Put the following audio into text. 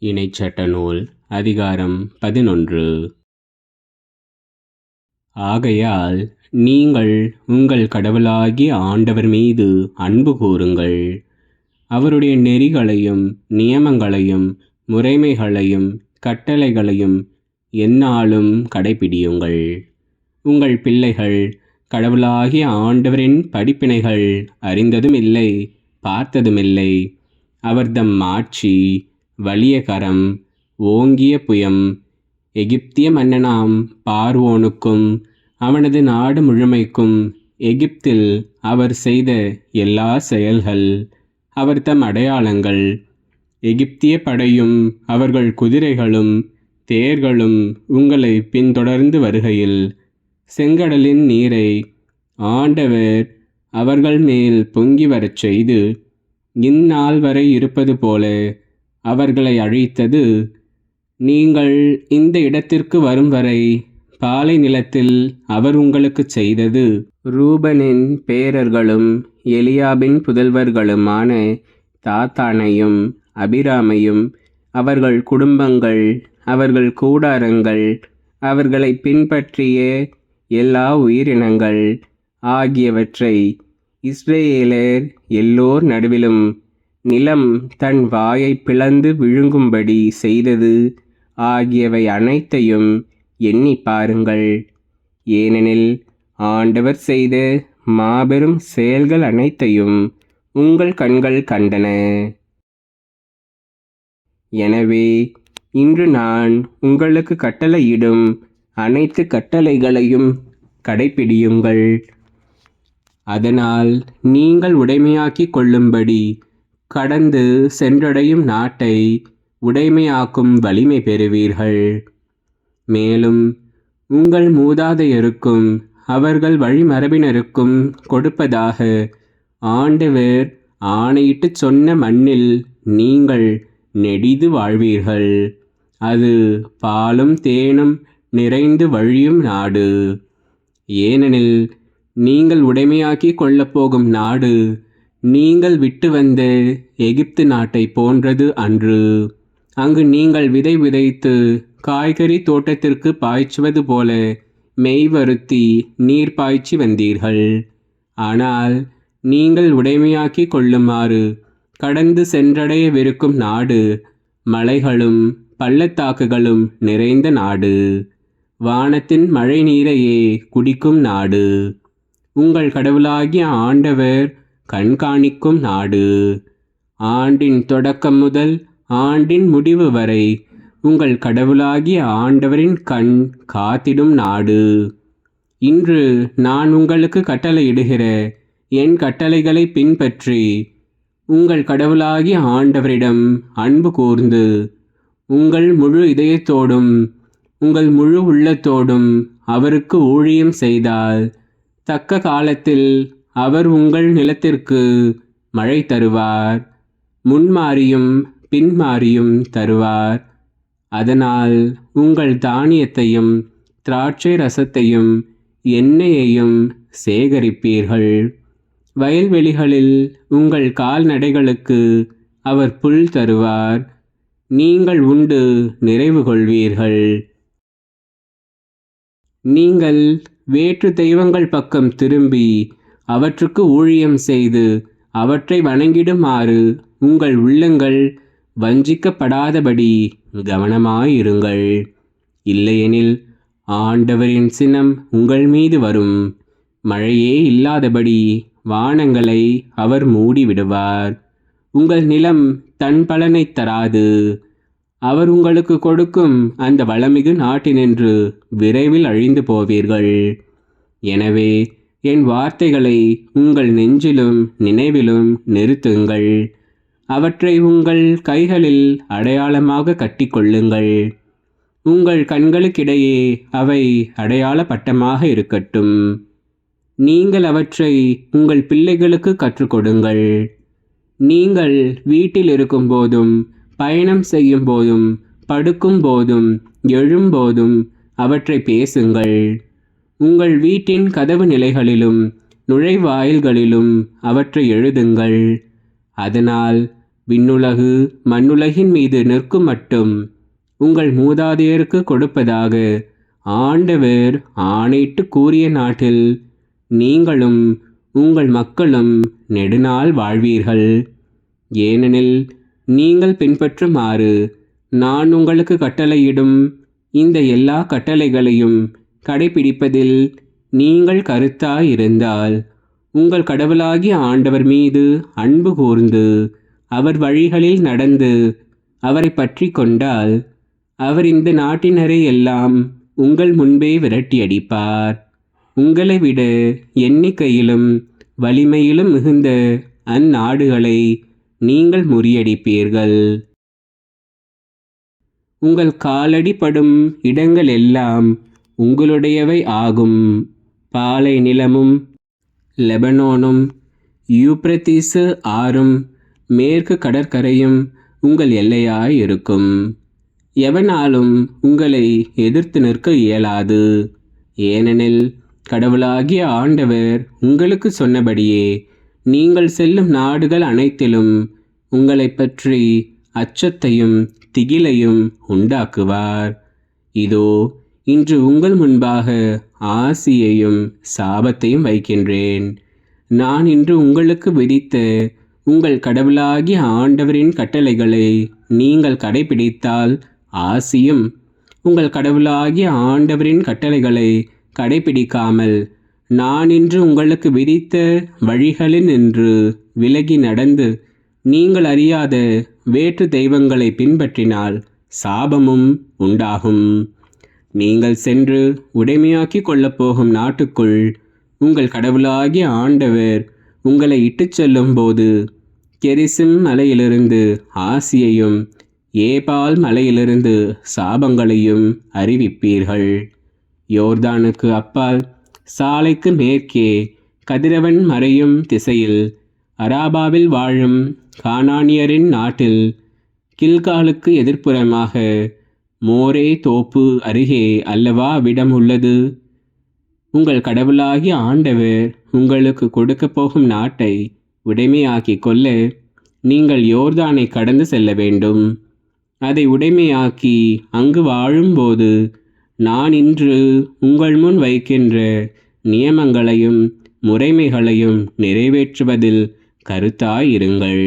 இணைச்சட்ட நூல் அதிகாரம் பதினொன்று. ஆகையால் நீங்கள் உங்கள் கடவுளாகிய ஆண்டவர் மீது அன்பு கூறுங்கள். அவருடைய நெறிகளையும் நியமங்களையும் முறைமைகளையும் கட்டளைகளையும் எந்நாளும் கடைப்பிடியுங்கள் உங்கள் பிள்ளைகள் கடவுளாகிய ஆண்டவரின் படிப்பினைகள் அறிந்ததும் இல்லை பார்த்ததுமில்லை அவர்தம் மாட்சி வலியகரம் ஓங்கிய புயம் எகிப்திய மன்னனாம் பார்வோனுக்கும் அவனது நாடு முழுமைக்கும் எகிப்தில் அவர் செய்த எல்லா செயல்கள் அவர் தம் அடையாளங்கள். எகிப்திய படையும் அவர்கள் குதிரைகளும் தேர்களும் உங்களை பின்தொடர்ந்து வருகையில் செங்கடலின் நீரை ஆண்டவர் அவர்கள் மேல் பொங்கி வரச் செய்து இந்நாள் வரை இருப்பது போல அவர்களை அழித்தது. நீங்கள் இந்த இடத்திற்கு வரும் வரை பாலை நிலத்தில் அவர் உங்களுக்கு செய்தது. ரூபனின் பேரர்களும் எலியாபின் புதல்வர்களுமான தாத்தானையும் அபிராமையும் அவர்கள் குடும்பங்கள் அவர்கள் கூடாரங்கள் அவர்களை பின்பற்றிய எல்லா உயிரினங்கள் ஆகியவற்றை இஸ்ரேலர் எல்லோர் நடுவிலும் நிலம் தன் வாயை பிளந்து விழுங்கும்படி செய்தது ஆகியவை அனைத்தையும் எண்ணி பாருங்கள். ஏனெனில் ஆண்டவர் செய்த மாபெரும் செயல்கள் அனைத்தையும் உங்கள் கண்கள் கண்டன. எனவே இன்று நான் உங்களுக்கு கட்டளையிடும் அனைத்து கட்டளைகளையும் கடைப்பிடியுங்கள். அதனால் நீங்கள் உடைமையாக்கிக் கொள்ளும்படி கடந்து சென்றடையும் நாட்டை உடைமையாக்கும் வலிமை பெறுவீர்கள். மேலும் உங்கள் மூதாதையருக்கும் அவர்கள் வழிமரபினருக்கும் கொடுப்பதாக ஆண்டவர் ஆணையிட்டு சொன்ன மண்ணில் நீங்கள் நெடிது வாழ்வீர்கள். அது பாலும் தேனும் நிறைந்து வழியும் நாடு. ஏனெனில் நீங்கள் உடைமையாக்கி கொள்ளப் போகும் நாடு நீங்கள் விட்டு வந்த எகிப்து நாட்டை போன்றது அன்று. அங்கு நீங்கள் விதை விதைத்து காய்கறி தோட்டத்திற்கு பாய்ச்சுவது போல மெய்வருத்தி நீர் பாய்ச்சி வந்தீர்கள். ஆனால் நீங்கள் உடைமையாக்கி கொள்ளுமாறு கடந்து சென்றடையவிருக்கும் நாடு மலைகளும் பள்ளத்தாக்குகளும் நிறைந்த நாடு. வானத்தின் மழை நீரையே குடிக்கும் நாடு. உங்கள் கடவுளாகிய ஆண்டவர் கண்காணிக்கும் நாடு. ஆண்டின் தொடக்கம் முதல் ஆண்டின் முடிவு வரை உங்கள் கடவுளாகிய ஆண்டவரின் கண் காத்திடும் நாடு. இன்று நான் உங்களுக்கு கட்டளையிடுகிற என் கட்டளைகளை பின்பற்றி உங்கள் கடவுளாகிய ஆண்டவரிடம் அன்பு கூர்ந்து உங்கள் முழு இதயத்தோடும் உங்கள் முழு உள்ளத்தோடும் அவருக்கு ஊழியம் செய்தால் தக்க காலத்தில் அவர் உங்கள் நிலத்திற்கு மழை தருவார் முன்மாறியும் பின்மாறியும் தருவார். அதனால் உங்கள் தானியத்தையும் திராட்சை ரசத்தையும் எண்ணெயையும் சேகரிப்பீர்கள். வயல்வெளிகளில் உங்கள் கால்நடைகளுக்கு அவர் புல் தருவார். நீங்கள் உண்டு நிறைவு கொள்வீர்கள். நீங்கள் வேற்று தெய்வங்கள் பக்கம் திரும்பி அவற்றுக்கு ஊழியம் செய்து அவற்றை வணங்கிடுமாறு உங்கள் உள்ளங்கள் வஞ்சிக்கப்படாதபடி கவனமாயிருங்கள். இல்லையெனில் ஆண்டவரின் சினம் உங்கள் மீது வரும். மழையே இல்லாதபடி வானங்களை அவர் மூடிவிடுவார். உங்கள் நிலம் தன் பலனை தராது. அவர் உங்களுக்கு கொடுக்கும் அந்த வளமிகு நாட்டினின்று விரைவில் அழிந்து போவீர்கள். எனவே என் வார்த்தைகளை உங்கள் நெஞ்சிலும் நினைவிலும் நிறுத்துங்கள். அவற்றை உங்கள் கைகளில் அடையாளமாக கட்டிக்கொள்ளுங்கள். உங்கள் கண்களுக்கிடையே அவை அடையாள பட்டமாக இருக்கட்டும். நீங்கள் அவற்றை உங்கள் பிள்ளைகளுக்கு கற்றுக்கொடுங்கள் நீங்கள் வீட்டில் இருக்கும்போதும் பயணம் செய்யும் போதும் படுக்கும் போதும் எழும்போதும் அவற்றை பேசுங்கள். உங்கள் வீட்டின் கதவு நிலைகளிலும் நுழைவாயில்களிலும் அவற்றை எழுதுங்கள். அதனால் விண்ணுலகு மண்ணுலகின் மீது நிற்கும் மட்டும் உங்கள் மூதாதையருக்கு கொடுப்பதாக ஆண்டவர் ஆணையிட்டு கூறிய நாட்டில் நீங்களும் உங்கள் மக்களும் நெடுநாள் வாழ்வீர்கள். ஏனெனில் நீங்கள் பின்பற்றுமாறு நான் உங்களுக்கு கட்டளையிடும். இந்த எல்லா கட்டளைகளையும் கடைபிடிப்பதில் நீங்கள் கருத்தாயிருந்தால் உங்கள் கடவுளாகிய ஆண்டவர் மீது அன்பு கூர்ந்து அவர் வழிகளில் நடந்து அவரை பற்றி கொண்டால் அவர் இந்த நாட்டினரை எல்லாம் உங்கள் முன்பே விரட்டியடிப்பார். உங்களை விட எண்ணிக்கையிலும் வலிமையிலும் மிகுந்த அந்நாடுகளை நீங்கள் முறியடிப்பீர்கள். உங்கள் காலடிப்படும் இடங்கள் எல்லாம் உங்களுடையவை ஆகும். பாலை நிலமும் லெபனோனும் யூப்ரத்தீசு ஆறும் மேற்கு கடற்கரையும் உங்கள் எல்லையாய் இருக்கும். எவனாலும் உங்களை எதிர்த்து நிற்க இயலாது. ஏனெனில் கடவுளாகிய ஆண்டவர் உங்களுக்கு சொன்னபடியே நீங்கள் செல்லும் நாடுகள் அனைத்திலும் உங்களைப் பற்றி அச்சத்தையும் திகிலையும் உண்டாக்குவார். இதோ இன்று உங்கள் முன்பாக ஆசியையும் சாபத்தையும் வைக்கின்றேன். நான் இன்று உங்களுக்கு விதித்த உங்கள் கடவுளாகிய ஆண்டவரின் கட்டளைகளை நீங்கள் கடைபிடித்தால் ஆசியும் உங்கள் கடவுளாகிய ஆண்டவரின் கட்டளைகளை கடைபிடிக்காமல் நான் இன்று உங்களுக்கு விதித்த வழிகளில் நின்று விலகி நடந்து நீங்கள் அறியாத வேற்று தெய்வங்களை பின்பற்றினால் சாபமும் உண்டாகும். நீங்கள் சென்று உடைமையாக்கி கொள்ளப் போகும் நாட்டுக்குள் உங்கள் கடவுளாகிய ஆண்டவர் உங்களை இட்டுச் செல்லும்போது கெரிசிம் மலையிலிருந்து ஆசியையும் ஏபால் மலையிலிருந்து சாபங்களையும் அறிவிப்பீர்கள். யோர்தானுக்கு அப்பால் சாலைக்கு மேற்கே கதிரவன் மறையும் திசையில் அராபாவில் வாழும் கானானியரின் நாட்டில் கில்காலுக்கு எதிர்ப்புறமாக மோரே தோப்பு அருகே அல்லவா விடம் உள்ளது உங்கள் கடவுளாகிய ஆண்டவர் உங்களுக்கு கொடுக்கப் போகும் நாட்டை உடைமையாக்கி கொள்ள நீங்கள் யோர்தானை கடந்து செல்ல வேண்டும். அதை உடைமையாக்கி அங்கு வாழும்போது நான் இன்று உங்கள் முன் வைக்கின்ற நியமங்களையும் முறைமைகளையும் நிறைவேற்றுவதில் கருத்தாயிருங்கள்.